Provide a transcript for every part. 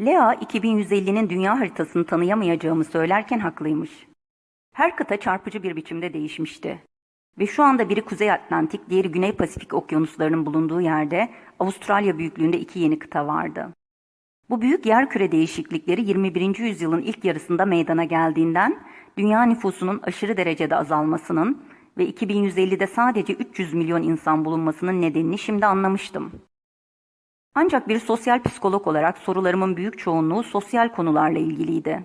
Lea 2150'nin dünya haritasını tanıyamayacağımı söylerken haklıymış. Her kıta çarpıcı bir biçimde değişmişti. Ve şu anda biri Kuzey Atlantik, diğeri Güney Pasifik okyanuslarının bulunduğu yerde Avustralya büyüklüğünde iki yeni kıta vardı. Bu büyük yerküre değişiklikleri 21. yüzyılın ilk yarısında meydana geldiğinden dünya nüfusunun aşırı derecede azalmasının ve 2150'de sadece 300 milyon insan bulunmasının nedenini şimdi anlamıştım. Ancak bir sosyal psikolog olarak sorularımın büyük çoğunluğu sosyal konularla ilgiliydi.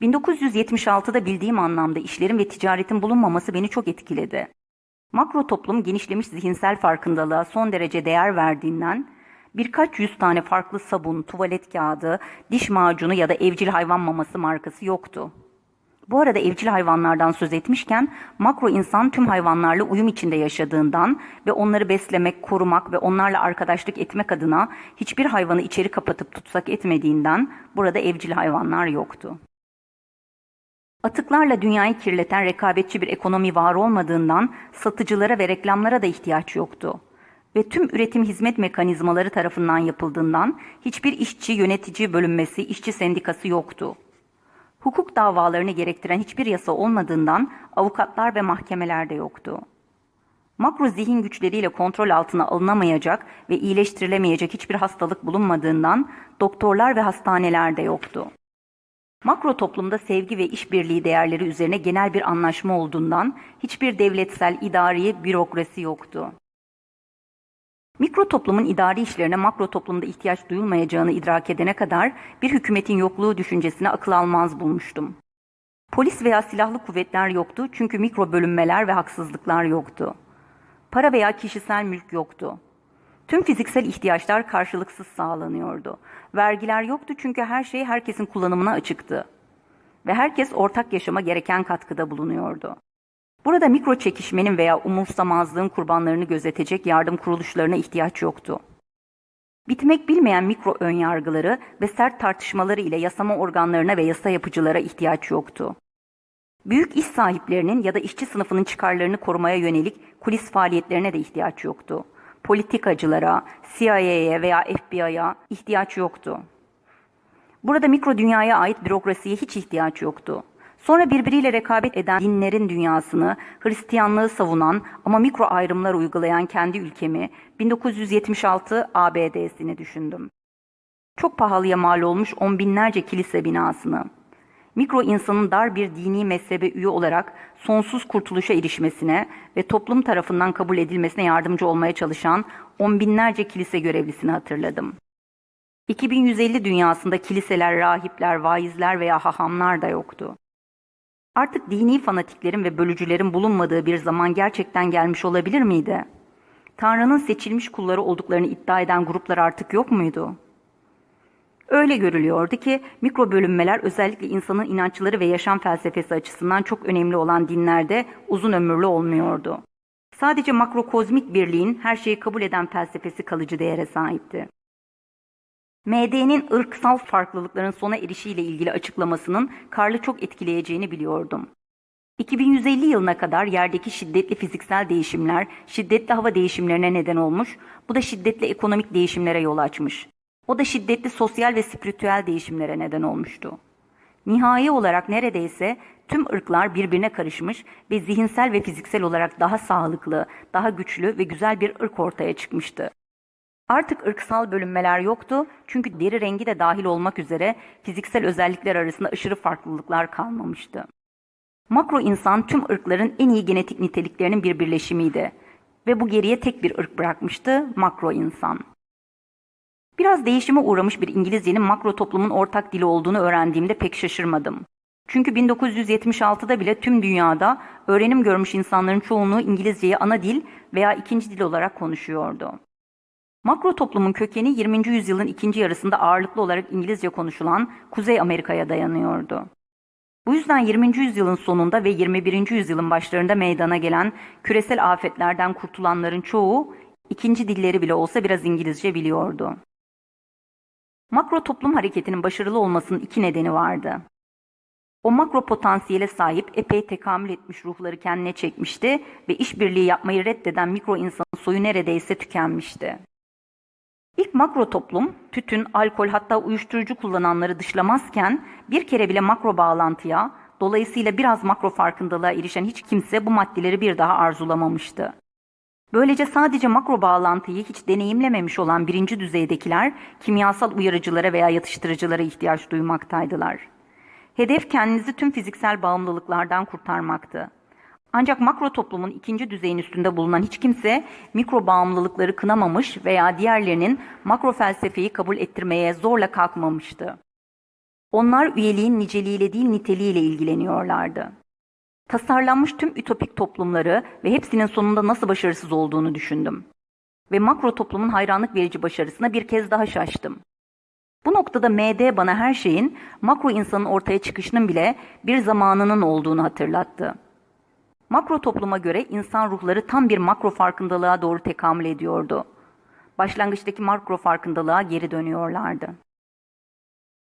1976'da bildiğim anlamda işlerin ve ticaretin bulunmaması beni çok etkiledi. Makro toplum genişlemiş zihinsel farkındalığa son derece değer verdiğinden birkaç yüz tane farklı sabun, tuvalet kağıdı, diş macunu ya da evcil hayvan maması markası yoktu. Bu arada evcil hayvanlardan söz etmişken makro insan tüm hayvanlarla uyum içinde yaşadığından ve onları beslemek, korumak ve onlarla arkadaşlık etmek adına hiçbir hayvanı içeri kapatıp tutsak etmediğinden burada evcil hayvanlar yoktu. Atıklarla dünyayı kirleten rekabetçi bir ekonomi var olmadığından satıcılara ve reklamlara da ihtiyaç yoktu. Ve tüm üretim hizmet mekanizmaları tarafından yapıldığından hiçbir işçi yönetici bölünmesi, işçi sendikası yoktu. Hukuk davalarını gerektiren hiçbir yasa olmadığından avukatlar ve mahkemeler de yoktu. Makro zihin güçleriyle kontrol altına alınamayacak ve iyileştirilemeyecek hiçbir hastalık bulunmadığından doktorlar ve hastaneler de yoktu. Makro toplumda sevgi ve işbirliği değerleri üzerine genel bir anlaşma olduğundan hiçbir devletsel idari bürokrasi yoktu. Mikro toplumun idari işlerine makro toplumda ihtiyaç duyulmayacağını idrak edene kadar bir hükümetin yokluğu düşüncesine akıl almaz bulmuştum. Polis veya silahlı kuvvetler yoktu çünkü mikro bölünmeler ve haksızlıklar yoktu. Para veya kişisel mülk yoktu. Tüm fiziksel ihtiyaçlar karşılıksız sağlanıyordu. Vergiler yoktu çünkü her şey herkesin kullanımına açıktı. Ve herkes ortak yaşama gereken katkıda bulunuyordu. Burada mikro çekişmenin veya umursamazlığın kurbanlarını gözetecek yardım kuruluşlarına ihtiyaç yoktu. Bitmek bilmeyen mikro önyargıları ve sert tartışmaları ile yasama organlarına ve yasa yapıcılara ihtiyaç yoktu. Büyük iş sahiplerinin ya da işçi sınıfının çıkarlarını korumaya yönelik kulis faaliyetlerine de ihtiyaç yoktu. Politikacılara, CIA'ye veya FBI'ya ihtiyaç yoktu. Burada mikro dünyaya ait bürokrasiye hiç ihtiyaç yoktu. Sonra birbiriyle rekabet eden dinlerin dünyasını, Hristiyanlığı savunan ama mikro ayrımlar uygulayan kendi ülkemi, 1976 ABD'sini düşündüm. Çok pahalıya mal olmuş on binlerce kilise binasını. Mikro insanın dar bir dini mezhebe üye olarak sonsuz kurtuluşa erişmesine ve toplum tarafından kabul edilmesine yardımcı olmaya çalışan on binlerce kilise görevlisini hatırladım. 2150 dünyasında kiliseler, rahipler, vaizler veya hahamlar da yoktu. Artık dini fanatiklerin ve bölücülerin bulunmadığı bir zaman gerçekten gelmiş olabilir miydi? Tanrı'nın seçilmiş kulları olduklarını iddia eden gruplar artık yok muydu? Öyle görülüyordu ki mikro bölünmeler özellikle insanın inançları ve yaşam felsefesi açısından çok önemli olan dinlerde uzun ömürlü olmuyordu. Sadece makrokozmik birliğin her şeyi kabul eden felsefesi kalıcı değere sahipti. MD'nin ırksal farklılıkların sona erişiyle ilgili açıklamasının Karl'ı çok etkileyeceğini biliyordum. 2150 yılına kadar yerdeki şiddetli fiziksel değişimler şiddetli hava değişimlerine neden olmuş, bu da şiddetli ekonomik değişimlere yol açmış. O da şiddetli sosyal ve spiritüel değişimlere neden olmuştu. Nihai olarak neredeyse tüm ırklar birbirine karışmış ve zihinsel ve fiziksel olarak daha sağlıklı, daha güçlü ve güzel bir ırk ortaya çıkmıştı. Artık ırksal bölünmeler yoktu çünkü deri rengi de dahil olmak üzere fiziksel özellikler arasında aşırı farklılıklar kalmamıştı. Makro insan tüm ırkların en iyi genetik niteliklerinin bir birleşimiydi ve bu geriye tek bir ırk bırakmıştı, makro insan. Biraz değişime uğramış bir İngilizcenin makro toplumun ortak dili olduğunu öğrendiğimde pek şaşırmadım. Çünkü 1976'da bile tüm dünyada öğrenim görmüş insanların çoğunluğu İngilizceyi ana dil veya ikinci dil olarak konuşuyordu. Makro toplumun kökeni 20. yüzyılın ikinci yarısında ağırlıklı olarak İngilizce konuşulan Kuzey Amerika'ya dayanıyordu. Bu yüzden 20. yüzyılın sonunda ve 21. yüzyılın başlarında meydana gelen küresel afetlerden kurtulanların çoğu ikinci dilleri bile olsa biraz İngilizce biliyordu. Makro toplum hareketinin başarılı olmasının iki nedeni vardı. O makro potansiyele sahip epey tekamül etmiş ruhları kendine çekmişti ve işbirliği yapmayı reddeden mikro insanın soyu neredeyse tükenmişti. İlk makro toplum tütün, alkol hatta uyuşturucu kullananları dışlamazken bir kere bile makro bağlantıya, dolayısıyla biraz makro farkındalığa erişen hiç kimse bu maddeleri bir daha arzulamamıştı. Böylece sadece makro bağlantıyı hiç deneyimlememiş olan birinci düzeydekiler kimyasal uyarıcılara veya yatıştırıcılara ihtiyaç duymaktaydılar. Hedef kendinizi tüm fiziksel bağımlılıklardan kurtarmaktı. Ancak makro toplumun ikinci düzeyin üstünde bulunan hiç kimse mikro bağımlılıkları kınamamış veya diğerlerinin makro felsefeyi kabul ettirmeye zorla kalkmamıştı. Onlar üyeliğin niceliğiyle değil niteliğiyle ilgileniyorlardı. Tasarlanmış tüm ütopik toplumları ve hepsinin sonunda nasıl başarısız olduğunu düşündüm. Ve makro toplumun hayranlık verici başarısına bir kez daha şaştım. Bu noktada MD bana her şeyin makro insanın ortaya çıkışının bile bir zamanının olduğunu hatırlattı. Makro topluma göre insan ruhları tam bir makro farkındalığa doğru tekamül ediyordu. Başlangıçtaki makro farkındalığa geri dönüyorlardı.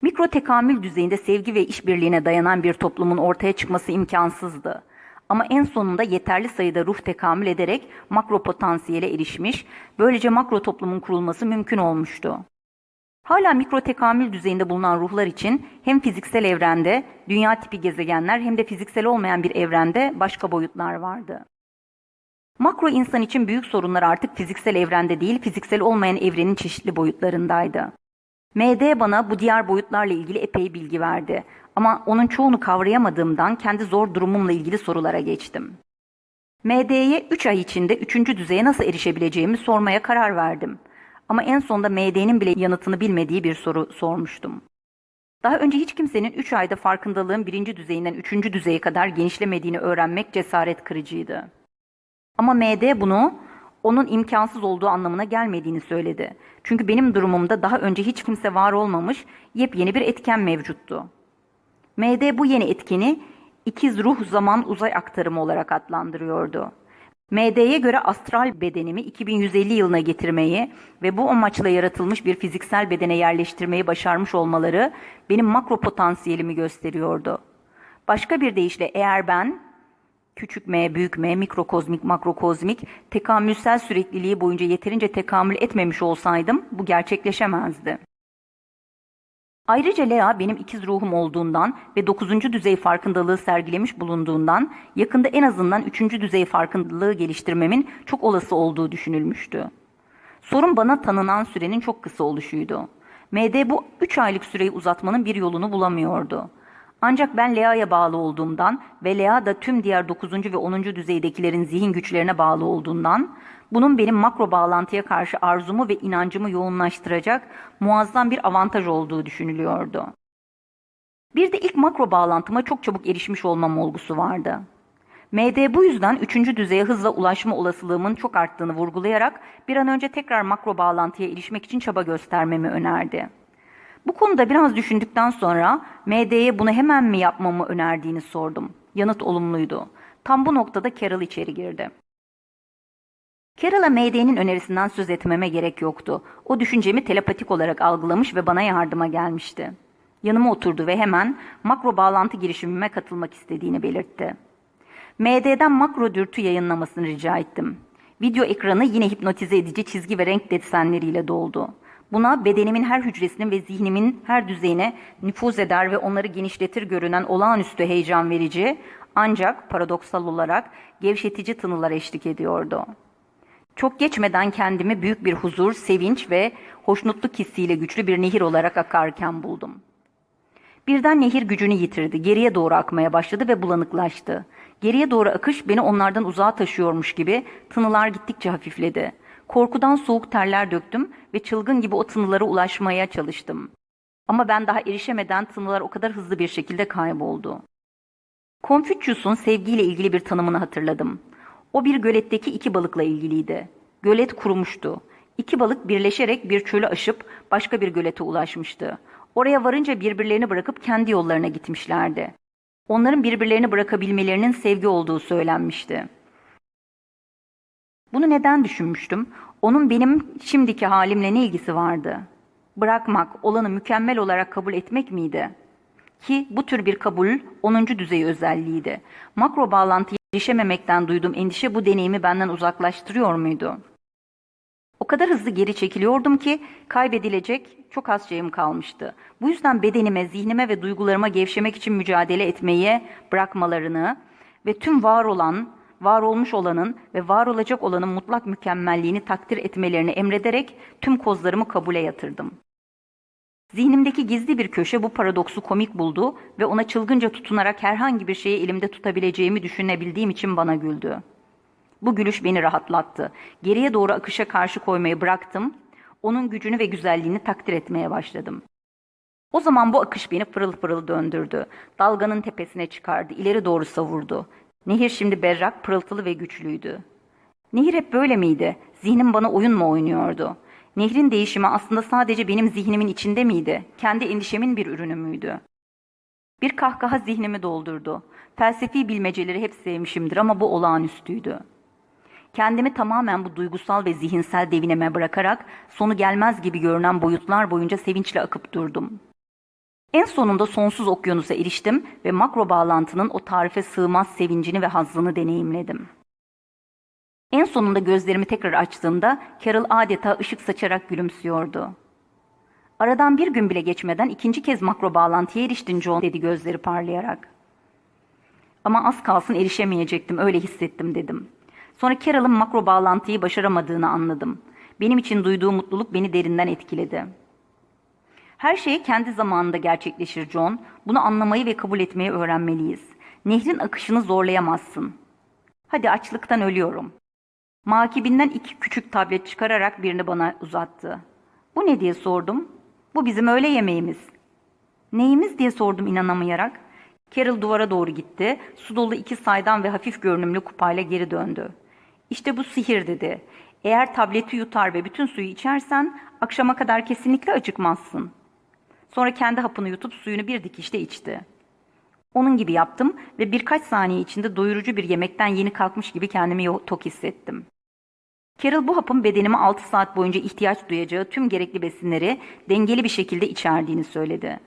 Mikro tekamül düzeyinde sevgi ve işbirliğine dayanan bir toplumun ortaya çıkması imkansızdı. Ama en sonunda yeterli sayıda ruh tekamül ederek makro potansiyele erişmiş, böylece makro toplumun kurulması mümkün olmuştu. Hala mikro tekamül düzeyinde bulunan ruhlar için hem fiziksel evrende dünya tipi gezegenler hem de fiziksel olmayan bir evrende başka boyutlar vardı. Makro insan için büyük sorunlar artık fiziksel evrende değil, fiziksel olmayan evrenin çeşitli boyutlarındaydı. MD bana bu diğer boyutlarla ilgili epey bilgi verdi. Ama onun çoğunu kavrayamadığımdan kendi zor durumumla ilgili sorulara geçtim. MD'ye 3 ay içinde 3. düzeye nasıl erişebileceğimi sormaya karar verdim. Ama en sonunda MD'nin bile yanıtını bilmediği bir soru sormuştum. Daha önce hiç kimsenin 3 ayda farkındalığın birinci düzeyinden 3. düzeye kadar genişlemediğini öğrenmek cesaret kırıcıydı. Ama MD bunu onun imkansız olduğu anlamına gelmediğini söyledi. Çünkü benim durumumda daha önce hiç kimse var olmamış yepyeni bir etken mevcuttu. MD bu yeni etkeni ikiz ruh zaman uzay aktarımı olarak adlandırıyordu. MD'ye göre astral bedenimi 2150 yılına getirmeyi ve bu amaçla yaratılmış bir fiziksel bedene yerleştirmeyi başarmış olmaları benim makro potansiyelimi gösteriyordu. Başka bir deyişle eğer ben küçük m, büyük m, mikrokozmik, makrokozmik tekamülsel sürekliliği boyunca yeterince tekamül etmemiş olsaydım bu gerçekleşemezdi. Ayrıca Lea benim ikiz ruhum olduğundan ve dokuzuncu düzey farkındalığı sergilemiş bulunduğundan yakında en azından üçüncü düzey farkındalığı geliştirmemin çok olası olduğu düşünülmüştü. Sorun bana tanınan sürenin çok kısa oluşuydu. MD bu üç aylık süreyi uzatmanın bir yolunu bulamıyordu. Ancak ben Lea'ya bağlı olduğumdan ve Lea da tüm diğer 9. ve 10. düzeydekilerin zihin güçlerine bağlı olduğundan bunun benim makro bağlantıya karşı arzumu ve inancımı yoğunlaştıracak muazzam bir avantaj olduğu düşünülüyordu. Bir de ilk makro bağlantıma çok çabuk erişmiş olmam olgusu vardı. MD bu yüzden üçüncü düzeye hızla ulaşma olasılığımın çok arttığını vurgulayarak bir an önce tekrar makro bağlantıya erişmek için çaba göstermemi önerdi. Bu konuda biraz düşündükten sonra MD'ye bunu hemen mi yapmamı önerdiğini sordum. Yanıt olumluydu. Tam bu noktada Carol içeri girdi. Carol'a MD'nin önerisinden söz etmeme gerek yoktu. O düşüncemi telepatik olarak algılamış ve bana yardıma gelmişti. Yanıma oturdu ve hemen makro bağlantı girişimime katılmak istediğini belirtti. MD'den makro dürtü yayınlamasını rica ettim. Video ekranı yine hipnotize edici çizgi ve renk desenleriyle doldu. Buna bedenimin her hücresinin ve zihnimin her düzeyine nüfuz eder ve onları genişletir görünen olağanüstü heyecan verici ancak paradoksal olarak gevşetici tınılar eşlik ediyordu. Çok geçmeden kendimi büyük bir huzur, sevinç ve hoşnutluk hissiyle güçlü bir nehir olarak akarken buldum. Birden nehir gücünü yitirdi, geriye doğru akmaya başladı ve bulanıklaştı. Geriye doğru akış beni onlardan uzağa taşıyormuş gibi tınılar gittikçe hafifledi. Korkudan soğuk terler döktüm ve çılgın gibi o tınılara ulaşmaya çalıştım. Ama ben daha erişemeden tınılar o kadar hızlı bir şekilde kayboldu. Konfüçyus'un sevgiyle ilgili bir tanımını hatırladım. O bir göletteki iki balıkla ilgiliydi. Gölet kurumuştu. İki balık birleşerek bir çölü aşıp başka bir gölete ulaşmıştı. Oraya varınca birbirlerini bırakıp kendi yollarına gitmişlerdi. Onların birbirlerini bırakabilmelerinin sevgi olduğu söylenmişti. Bunu neden düşünmüştüm? Onun benim şimdiki halimle ne ilgisi vardı? Bırakmak, olanı mükemmel olarak kabul etmek miydi? Ki bu tür bir kabul 10. düzey özelliğiydi. Makro bağlantıya erişememekten duyduğum endişe bu deneyimi benden uzaklaştırıyor muydu? O kadar hızlı geri çekiliyordum ki kaybedilecek çok az şeyim kalmıştı. Bu yüzden bedenime, zihnime ve duygularıma gevşemek için mücadele etmeyi bırakmalarını ve tüm var olan, var olmuş olanın ve var olacak olanın mutlak mükemmelliğini takdir etmelerini emrederek tüm kozlarımı kabule yatırdım. Zihnimdeki gizli bir köşe bu paradoksu komik buldu ve ona çılgınca tutunarak herhangi bir şeyi elimde tutabileceğimi düşünebildiğim için bana güldü. Bu gülüş beni rahatlattı. Geriye doğru akışa karşı koymayı bıraktım. Onun gücünü ve güzelliğini takdir etmeye başladım. O zaman bu akış beni pırıl pırıl döndürdü. Dalganın tepesine çıkardı, ileri doğru savurdu. Nehir şimdi berrak, pırıltılı ve güçlüydü. Nehir hep böyle miydi? Zihnim bana oyun mu oynuyordu? Nehrin değişimi aslında sadece benim zihnimin içinde miydi? Kendi endişemin bir ürünü müydü? Bir kahkaha zihnimi doldurdu. Felsefi bilmeceleri hep sevmişimdir ama bu olağanüstüydü. Kendimi tamamen bu duygusal ve zihinsel devineme bırakarak sonu gelmez gibi görünen boyutlar boyunca sevinçle akıp durdum. En sonunda sonsuz okyanusa eriştim ve makro bağlantının o tarife sığmaz sevincini ve hazzını deneyimledim. En sonunda gözlerimi tekrar açtığımda Carol adeta ışık saçarak gülümsüyordu. Aradan bir gün bile geçmeden ikinci kez makro bağlantıya eriştin John dedi gözleri parlayarak. Ama az kalsın erişemeyecektim öyle hissettim dedim. Sonra Carol'ın makro bağlantıyı başaramadığını anladım. Benim için duyduğu mutluluk beni derinden etkiledi. Her şey kendi zamanında gerçekleşir John. Bunu anlamayı ve kabul etmeyi öğrenmeliyiz. Nehrin akışını zorlayamazsın. Hadi açlıktan ölüyorum. Makibinden iki küçük tablet çıkararak birini bana uzattı. Bu ne diye sordum. Bu bizim öğle yemeğimiz. Neyimiz diye sordum inanamayarak. Carol duvara doğru gitti. Su dolu iki saydam ve hafif görünümlü kupayla geri döndü. İşte bu sihir dedi. Eğer tableti yutar ve bütün suyu içersen akşama kadar kesinlikle acıkmazsın. Sonra kendi hapını yutup suyunu bir dikişte içti. Onun gibi yaptım ve birkaç saniye içinde doyurucu bir yemekten yeni kalkmış gibi kendimi tok hissettim. Carol bu hapın bedenime 6 saat boyunca ihtiyaç duyacağı tüm gerekli besinleri dengeli bir şekilde içerdiğini söyledi.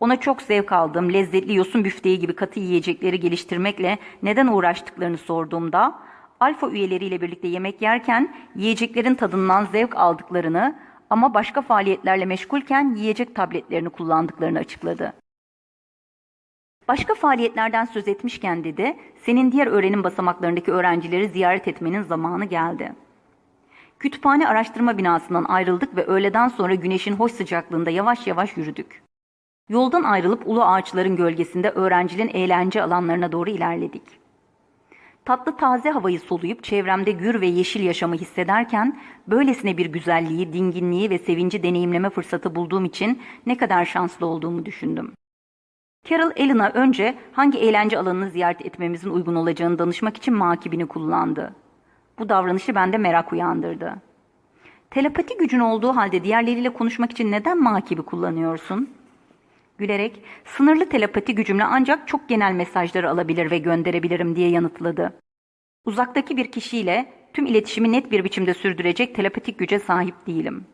Ona çok zevk aldığım lezzetli yosun büfteği gibi katı yiyecekleri geliştirmekle neden uğraştıklarını sorduğumda alfa üyeleriyle birlikte yemek yerken yiyeceklerin tadından zevk aldıklarını ama başka faaliyetlerle meşgulken yiyecek tabletlerini kullandıklarını açıkladı. Başka faaliyetlerden söz etmişken dedi, senin diğer öğrenim basamaklarındaki öğrencileri ziyaret etmenin zamanı geldi. Kütüphane araştırma binasından ayrıldık ve öğleden sonra güneşin hoş sıcaklığında yavaş yavaş yürüdük. Yoldan ayrılıp ulu ağaçların gölgesinde öğrencilerin eğlence alanlarına doğru ilerledik. Tatlı taze havayı soluyup çevremde gür ve yeşil yaşamı hissederken böylesine bir güzelliği, dinginliği ve sevinci deneyimleme fırsatı bulduğum için ne kadar şanslı olduğumu düşündüm. Carol Allen'a önce hangi eğlence alanını ziyaret etmemizin uygun olacağını danışmak için makibini kullandı. Bu davranışı bende merak uyandırdı. Telepati gücün olduğu halde diğerleriyle konuşmak için neden makibi kullanıyorsun? Gülerek, sınırlı telepati gücümle ancak çok genel mesajları alabilir ve gönderebilirim diye yanıtladı. Uzaktaki bir kişiyle tüm iletişimi net bir biçimde sürdürecek telepatik güce sahip değilim.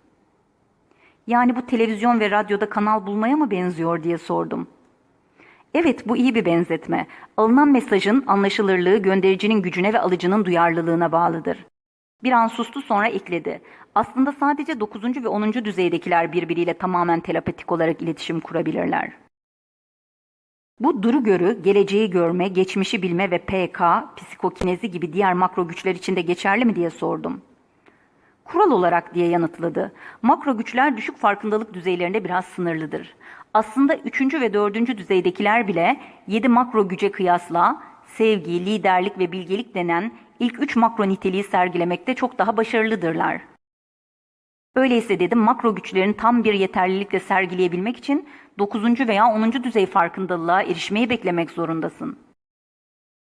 Yani bu televizyon ve radyoda kanal bulmaya mı benziyor diye sordum. Evet bu iyi bir benzetme. Alınan mesajın anlaşılırlığı göndericinin gücüne ve alıcının duyarlılığına bağlıdır. Bir an sustu sonra ekledi. Aslında sadece 9. ve 10. düzeydekiler birbiriyle tamamen telepatik olarak iletişim kurabilirler. Bu duru görü, geleceği görme, geçmişi bilme ve PK, psikokinezi gibi diğer makro güçler için de geçerli mi diye sordum. Kural olarak diye yanıtladı. Makro güçler düşük farkındalık düzeylerinde biraz sınırlıdır. Aslında üçüncü ve dördüncü düzeydekiler bile yedi makro güce kıyasla sevgi, liderlik ve bilgelik denen ilk üç makro niteliği sergilemekte çok daha başarılıdırlar. Öyleyse dedim makro güçlerin tam bir yeterlilikle sergileyebilmek için 9. veya 10. düzey farkındalığa erişmeyi beklemek zorundasın.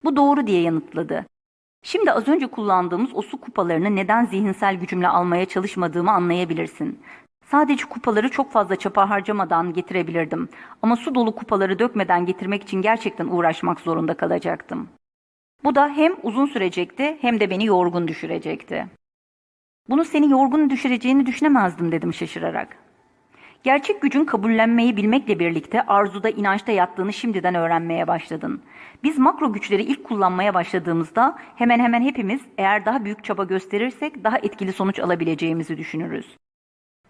Bu doğru diye yanıtladı. Şimdi az önce kullandığımız o su kupalarını neden zihinsel gücümle almaya çalışmadığımı anlayabilirsin. Sadece kupaları çok fazla çapa harcamadan getirebilirdim. Ama su dolu kupaları dökmeden getirmek için gerçekten uğraşmak zorunda kalacaktım. Bu da hem uzun sürecekti hem de beni yorgun düşürecekti. Bunu seni yorgun düşüreceğini düşünemezdim dedim şaşırarak. Gerçek gücün kabullenmeyi bilmekle birlikte arzuda inançta yattığını şimdiden öğrenmeye başladın. Biz makro güçleri ilk kullanmaya başladığımızda hemen hemen hepimiz eğer daha büyük çaba gösterirsek daha etkili sonuç alabileceğimizi düşünürüz.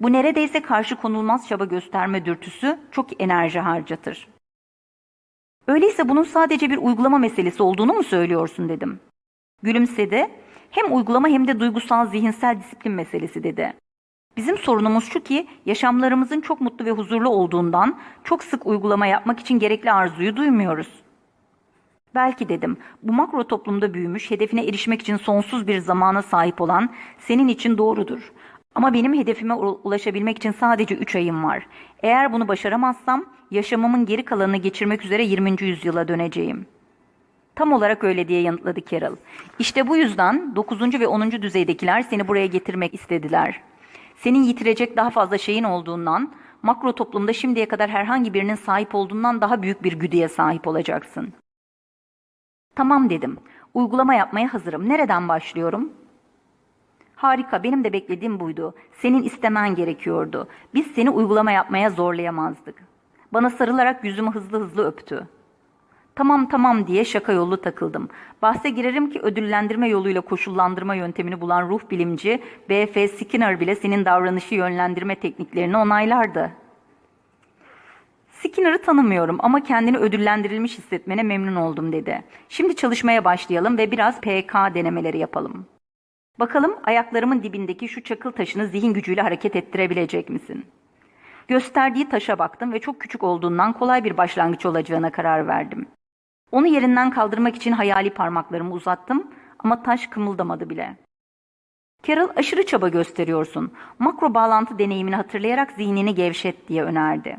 Bu neredeyse karşı konulmaz çaba gösterme dürtüsü çok enerji harcatır. Öyleyse bunun sadece bir uygulama meselesi olduğunu mu söylüyorsun dedim. Gülümsedi. Hem uygulama hem de duygusal zihinsel disiplin meselesi dedi. Bizim sorunumuz şu ki yaşamlarımızın çok mutlu ve huzurlu olduğundan çok sık uygulama yapmak için gerekli arzuyu duymuyoruz. Belki dedim bu makro toplumda büyümüş, hedefine erişmek için sonsuz bir zamana sahip olan senin için doğrudur. Ama benim hedefime ulaşabilmek için sadece 3 ayım var. Eğer bunu başaramazsam yaşamımın geri kalanını geçirmek üzere 20. yüzyıla döneceğim. Tam olarak öyle diye yanıtladı Carol. İşte bu yüzden 9. ve 10. düzeydekiler seni buraya getirmek istediler. Senin yitirecek daha fazla şeyin olduğundan, makro toplumda şimdiye kadar herhangi birinin sahip olduğundan daha büyük bir güdüye sahip olacaksın. Tamam dedim. Uygulama yapmaya hazırım. Nereden başlıyorum? Harika, benim de beklediğim buydu. Senin istemen gerekiyordu. Biz seni uygulama yapmaya zorlayamazdık. Bana sarılarak yüzümü hızlı hızlı öptü. Tamam tamam diye şaka yollu takıldım. Bahse girerim ki ödüllendirme yoluyla koşullandırma yöntemini bulan ruh bilimci B.F. Skinner bile senin davranışı yönlendirme tekniklerini onaylardı. Skinner'ı tanımıyorum ama kendini ödüllendirilmiş hissetmene memnun oldum dedi. Şimdi çalışmaya başlayalım ve biraz PK denemeleri yapalım. Bakalım ayaklarımın dibindeki şu çakıl taşını zihin gücüyle hareket ettirebilecek misin? Gösterdiği taşa baktım ve çok küçük olduğundan kolay bir başlangıç olacağına karar verdim. Onu yerinden kaldırmak için hayali parmaklarımı uzattım ama taş kımıldamadı bile. Carol aşırı çaba gösteriyorsun. Makro bağlantı deneyimini hatırlayarak zihnini gevşet diye önerdi.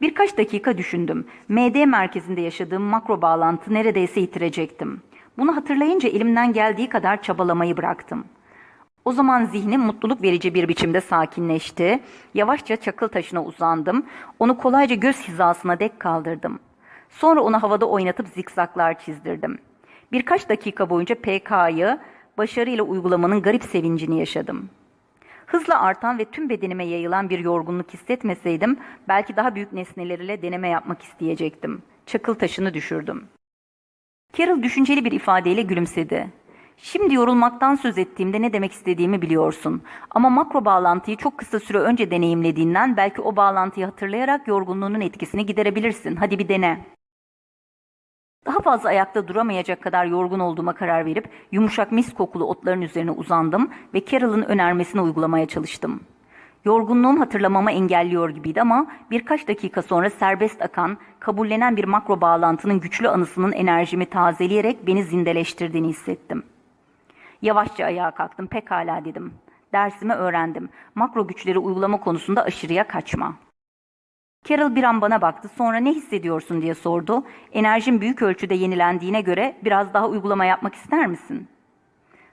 Birkaç dakika düşündüm. MD merkezinde yaşadığım makro bağlantı neredeyse yitirecektim. Bunu hatırlayınca elimden geldiği kadar çabalamayı bıraktım. O zaman zihnim mutluluk verici bir biçimde sakinleşti. Yavaşça çakıl taşına uzandım. Onu kolayca göz hizasına dek kaldırdım. Sonra onu havada oynatıp zikzaklar çizdirdim. Birkaç dakika boyunca PK'yı başarıyla uygulamanın garip sevincini yaşadım. Hızla artan ve tüm bedenime yayılan bir yorgunluk hissetmeseydim belki daha büyük nesnelerle deneme yapmak isteyecektim. Çakıl taşını düşürdüm. Carol düşünceli bir ifadeyle gülümsedi. Şimdi yorulmaktan söz ettiğimde ne demek istediğimi biliyorsun. Ama makro bağlantıyı çok kısa süre önce deneyimlediğinden belki o bağlantıyı hatırlayarak yorgunluğunun etkisini giderebilirsin. Hadi bir dene. Daha fazla ayakta duramayacak kadar yorgun olduğuma karar verip yumuşak mis kokulu otların üzerine uzandım ve Carol'ın önermesini uygulamaya çalıştım. Yorgunluğum hatırlamamı engelliyor gibiydi ama birkaç dakika sonra serbest akan, kabullenen bir makro bağlantının güçlü anısının enerjimi tazeleyerek beni zindeleştirdiğini hissettim. Yavaşça ayağa kalktım. Pekala dedim. Dersimi öğrendim. Makro güçleri uygulama konusunda aşırıya kaçma. Carol bir an bana baktı. Sonra ne hissediyorsun diye sordu. Enerjim büyük ölçüde yenilendiğine göre biraz daha uygulama yapmak ister misin?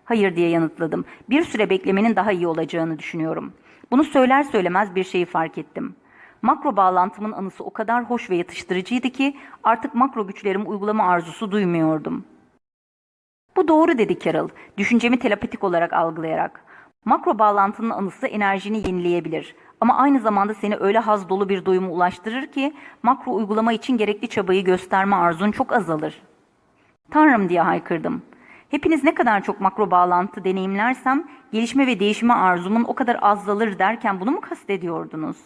Hayır diye yanıtladım. Bir süre beklemenin daha iyi olacağını düşünüyorum. Bunu söyler söylemez bir şeyi fark ettim. Makro bağlantımın anısı o kadar hoş ve yatıştırıcıydı ki artık makro güçlerim uygulama arzusu duymuyordum. Bu doğru dedi Carol, düşüncemi telepatik olarak algılayarak. Makro bağlantının anısı enerjini yenileyebilir ama aynı zamanda seni öyle haz dolu bir doyuma ulaştırır ki makro uygulama için gerekli çabayı gösterme arzun çok azalır. Tanrım diye haykırdım. Hepiniz ne kadar çok makro bağlantı deneyimlersem gelişme ve değişme arzumun o kadar azalır derken bunu mu kastediyordunuz?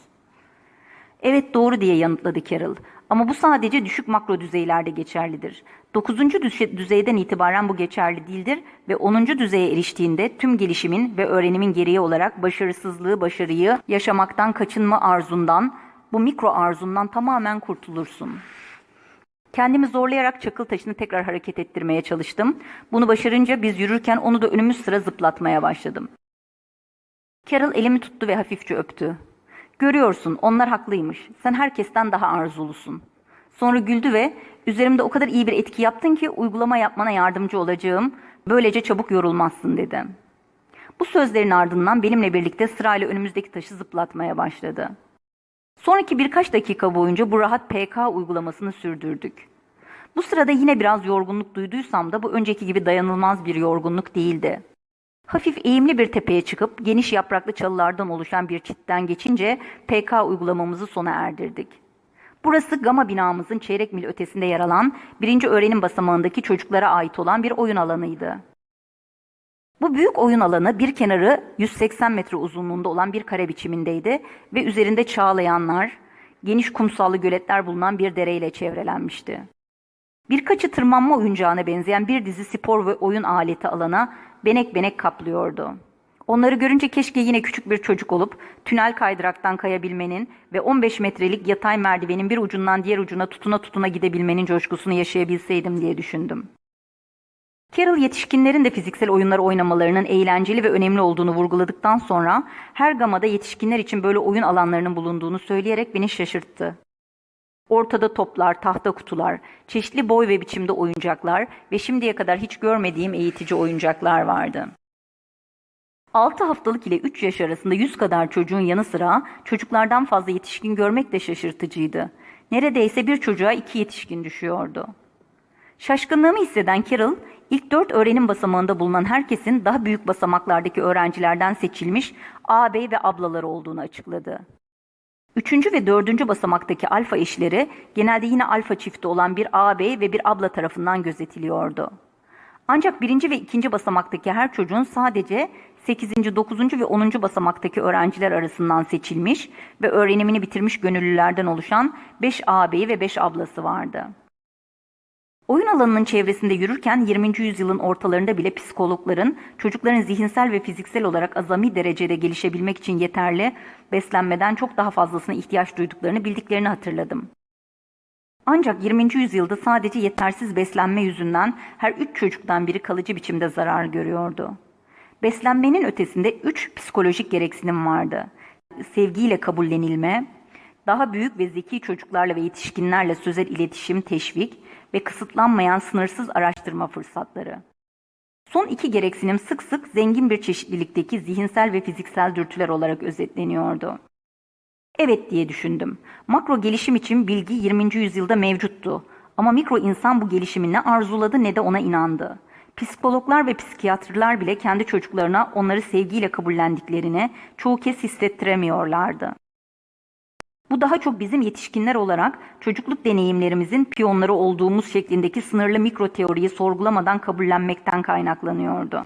Evet doğru diye yanıtladı Carol. Ama bu sadece düşük makro düzeylerde geçerlidir. 9. düze- düzeyden itibaren bu geçerli değildir ve 10. düzeye eriştiğinde tüm gelişimin ve öğrenimin gereği olarak başarısızlığı, başarıyı yaşamaktan kaçınma arzundan, bu mikro arzundan tamamen kurtulursun. Kendimi zorlayarak çakıl taşını tekrar hareket ettirmeye çalıştım. Bunu başarınca biz yürürken onu da önümüz sıra zıplatmaya başladım. Carol elimi tuttu ve hafifçe öptü. Görüyorsun onlar haklıymış. Sen herkesten daha arzulusun. Sonra güldü ve üzerimde o kadar iyi bir etki yaptın ki uygulama yapmana yardımcı olacağım. Böylece çabuk yorulmazsın dedi. Bu sözlerin ardından benimle birlikte sırayla önümüzdeki taşı zıplatmaya başladı. Sonraki birkaç dakika boyunca bu rahat PK uygulamasını sürdürdük. Bu sırada yine biraz yorgunluk duyduysam da bu önceki gibi dayanılmaz bir yorgunluk değildi. Hafif eğimli bir tepeye çıkıp geniş yapraklı çalılardan oluşan bir çitten geçince PK uygulamamızı sona erdirdik. Burası Gama binamızın çeyrek mil ötesinde yer alan birinci öğrenim basamağındaki çocuklara ait olan bir oyun alanıydı. Bu büyük oyun alanı bir kenarı 180 metre uzunluğunda olan bir kare biçimindeydi ve üzerinde çağlayanlar, geniş kumsallı göletler bulunan bir dereyle çevrelenmişti. Birkaçı tırmanma oyuncağına benzeyen bir dizi spor ve oyun aleti alana benek benek kaplıyordu. Onları görünce keşke yine küçük bir çocuk olup tünel kaydıraktan kayabilmenin ve 15 metrelik yatay merdivenin bir ucundan diğer ucuna tutuna tutuna gidebilmenin coşkusunu yaşayabilseydim diye düşündüm. Carol yetişkinlerin de fiziksel oyunlar oynamalarının eğlenceli ve önemli olduğunu vurguladıktan sonra her gamada yetişkinler için böyle oyun alanlarının bulunduğunu söyleyerek beni şaşırttı. Ortada toplar, tahta kutular, çeşitli boy ve biçimde oyuncaklar ve şimdiye kadar hiç görmediğim eğitici oyuncaklar vardı. 6 haftalık ile 3 yaş arasında 100 kadar çocuğun yanı sıra çocuklardan fazla yetişkin görmek de şaşırtıcıydı. Neredeyse bir çocuğa iki yetişkin düşüyordu. Şaşkınlığımı hisseden Carol, ilk dört öğrenim basamağında bulunan herkesin daha büyük basamaklardaki öğrencilerden seçilmiş ağabey ve ablaları olduğunu açıkladı. Üçüncü ve dördüncü basamaktaki alfa eşleri genelde yine alfa çifti olan bir ağabey ve bir abla tarafından gözetiliyordu. Ancak birinci ve ikinci basamaktaki her çocuğun sadece 8. 9. ve 10. basamaktaki öğrenciler arasından seçilmiş ve öğrenimini bitirmiş gönüllülerden oluşan 5 ağabeyi ve 5 ablası vardı. Oyun alanının çevresinde yürürken 20. yüzyılın ortalarında bile psikologların çocukların zihinsel ve fiziksel olarak azami derecede gelişebilmek için yeterli beslenmeden çok daha fazlasına ihtiyaç duyduklarını bildiklerini hatırladım. Ancak 20. yüzyılda sadece yetersiz beslenme yüzünden her üç çocuktan biri kalıcı biçimde zarar görüyordu. Beslenmenin ötesinde üç psikolojik gereksinim vardı. Sevgiyle kabullenilme, daha büyük ve zeki çocuklarla ve yetişkinlerle sözel iletişim, teşvik ve kısıtlanmayan sınırsız araştırma fırsatları. Son iki gereksinim sık sık zengin bir çeşitlilikteki zihinsel ve fiziksel dürtüler olarak özetleniyordu. Evet diye düşündüm. Makro gelişim için bilgi 20. yüzyılda mevcuttu. Ama mikro insan bu gelişimi ne arzuladı ne de ona inandı. Psikologlar ve psikiyatrlar bile kendi çocuklarına onları sevgiyle kabullendiklerini çoğu kez hissettiremiyorlardı. Bu daha çok bizim yetişkinler olarak çocukluk deneyimlerimizin piyonları olduğumuz şeklindeki sınırlı mikro teoriyi sorgulamadan kabullenmekten kaynaklanıyordu.